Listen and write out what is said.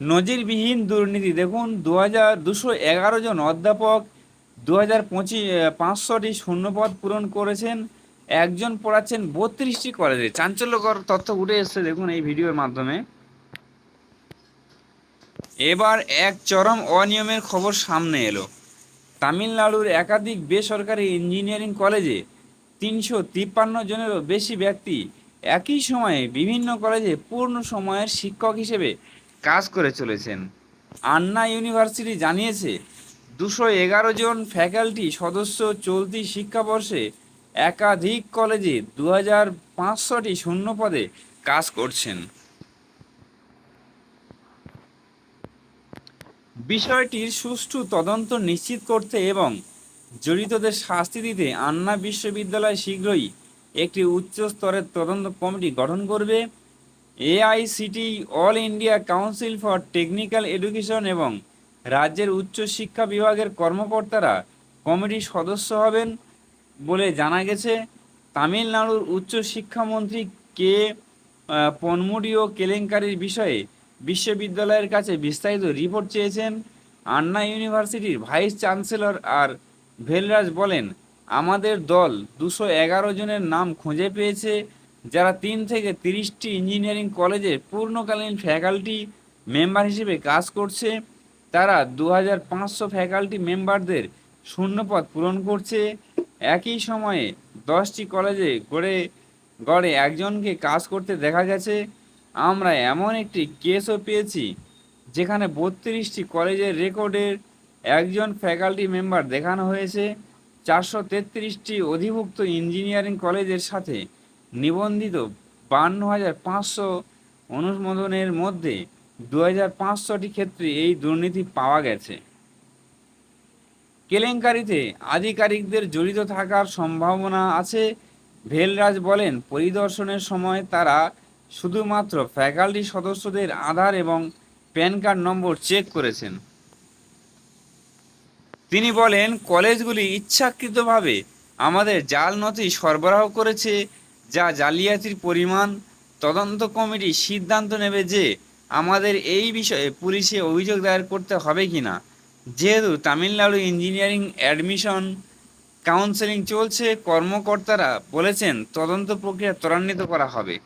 নজিরবিহীন দুর্নীতি। দেখুন দু হাজার দুশো এগারো জন অধ্যাপক দু হাজার পঁচিশ পাঁচশোটি শূন্যপদ পূরণ করেছেন। একজন পড়াচ্ছেন বত্রিশটি কলেজে। চাঞ্চল্যকর তথ্য উঠে এসছে দেখুন এই ভিডিওর মাধ্যমে। এবার এক চরম অনিয়মের খবর সামনে এলো। তামিলনাড়ুর একাধিক বেসরকারি ইঞ্জিনিয়ারিং কলেজে তিনশো তিপ্পান্ন জনেরও বেশি ব্যক্তি একই সময়ে বিভিন্ন কলেজে পূর্ণ সময়ের শিক্ষক হিসেবে কাজ করে চলেছেন। আন্না ইউনিভার্সিটি জানিয়েছে, দুশো এগারো জন ফ্যাকাল্টি সদস্য চলতি শিক্ষাবর্ষে একাধিক কলেজে দু হাজার পাঁচশোটি শূন্য পদে কাজ করছেন। বিষয়টির সুষ্ঠু তদন্ত নিশ্চিত করতে এবং জড়িতদের শাস্তি দিতে আন্না বিশ্ববিদ্যালয় শীঘ্রই একটি উচ্চ স্তরের তদন্ত কমিটি গঠন করবে। AICT all India council for technical education এবং রাজ্যের উচ্চ শিক্ষা বিভাগের কর্মকর্তারা কমিটির সদস্য হবেন বলে জানা গেছে। তামিলনাড়ুর উচ্চ শিক্ষামন্ত্রী কে আহ, পনমুডিও কেলেঙ্কারির বিষয়ে বিশ্ববিদ্যালয়ের কাছে বিস্তারিত রিপোর্ট চেয়েছেন। আন্না ইউনিভার্সিটির ভাইস চ্যান্সেলর আর ভেলরাজ বলেন আমাদের দল দুশো এগারো জনের নাম খুঁজে পেয়েছে। যারা তিন থেকে তিরিশটি ইঞ্জিনিয়ারিং কলেজে পূর্ণকালীন ফ্যাকাল্টি মেম্বার হিসেবে কাজ করছে, তারা দু হাজার পাঁচশো ফ্যাকাল্টি মেম্বারদের শূন্যপদ পূরণ করছে। একই সময়ে দশটি কলেজে গড়ে গড়ে একজনকে কাজ করতে দেখা গেছে। আমরা এমন একটি কেসও পেয়েছি, যেখানে বত্রিশটি কলেজের রেকর্ডের একজন ফ্যাকাল্টি মেম্বার দেখানো হয়েছে। চারশো তেত্রিশটি অধিভুক্ত ইঞ্জিনিয়ারিং কলেজের সাথে নিবন্ধিত বান্ন হাজার পাঁচশো অনুমোদনের মধ্যে দু হাজার পাঁচশোটি ক্ষেত্রে এই দুর্নীতি পাওয়া গেছে। কেলেঙ্কারিতে আধিকারিকদের জড়িত থাকার সম্ভাবনা আছে, ভেলরাজ বলেন, পরিদর্শনের সময় তারা শুধুমাত্র ফ্যাকাল্টি সদস্যদের আধার এবং প্যান কার্ড নম্বর চেক করেছেন। তিনি বলেন, কলেজগুলি ইচ্ছাকৃতভাবে আমাদের জাল নথি সরবরাহ করেছে যা জালিয়াতির পরিমাণ, তদন্ত কমিটি সিদ্ধান্ত নেবে যে আমাদের এই বিষয়ে পুলিশে অভিযোগ দায়ের করতে হবে কি না যেহেতু তামিলনাড়ু ইঞ্জিনিয়ারিং অ্যাডমিশন কাউন্সেলিং চলছে, কর্মকর্তারা বলেছেন তদন্ত প্রক্রিয়া ত্বরান্বিত করা হবে।